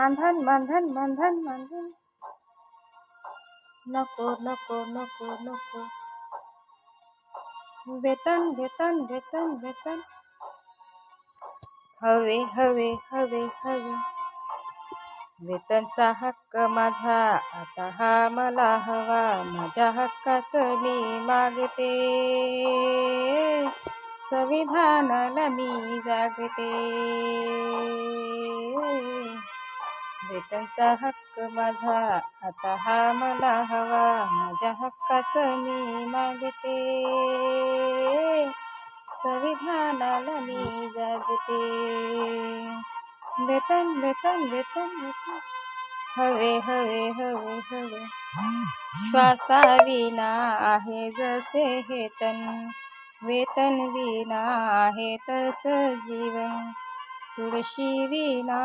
मानधन मानधन मानधन मानधन नको नको नको नको वेतन वेतन वेतन वेतन हवे हवे हवे हवे वेतनचा हक्क माझा आता हा मला हवा. माझ्या हक्काचं मी मागते. संविधानाला मी जागते. वेतनचा हक्क माझा. आता हा मला हवा माझ्या हक्काचं मी मागते. संविधानाला मी जागते. वेतन वेतन वेतन वेतन. हवे हवे हवे हवे. श्वासाविना आहे जसे हेतन वेतन विना आहे तस जीवन. तुळशी विना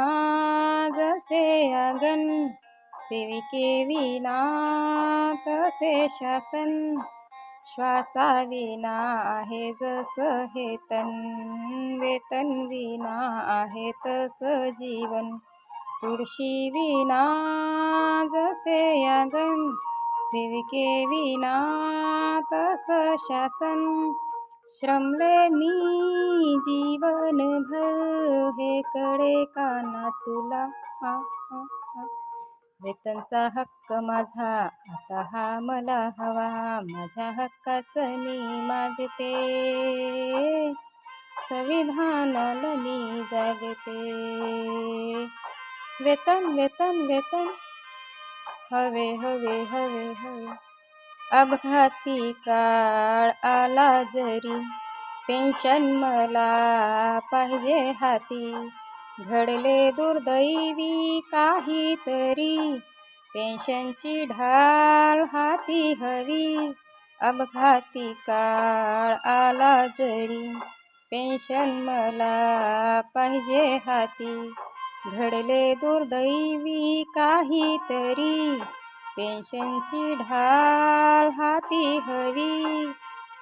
जसे अगन सेविके विना तसे शासन. श्वासाविना आहे जस हे तन वेतन विना आहे तस जीवन. तुळशी विना जसे अगन सेविके विना तस शासन. श्रमले मी जीवन भर हे कडे काना तुला. हा हा हा वेतनचा हक्क माझा आता हा मला हवा. माझ्या हक्काचं मी मागते. संविधानाला मी जागते. वेतन वेतन वेतन. हवे हवे हवे हवे. अपघाती काळ आला जरी. पेन्शन मला पाहिजे हाती. घडले दुर्दैवी काहीतरी. पेन्शनची ढाल हाती हवी. अपघाती काळ आला जरी. पेन्शन मला पाहिजे हाती. घडले दुर्दैवी काहीतरी. पेन्शनची ढाल हाती हवी.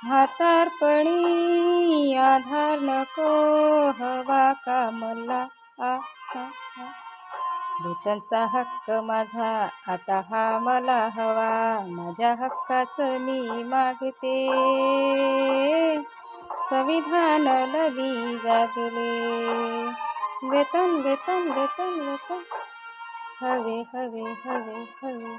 म्हातारपणी आधार नको हवा का मला भूतांचा वेतनचा हक्क माझा आता हा मला हवा. माझ्या हक्काचं मी मागते. संविधान लवी जागले. वेतन वेतन वेतन वेतन. हवे हवे हवे हवे.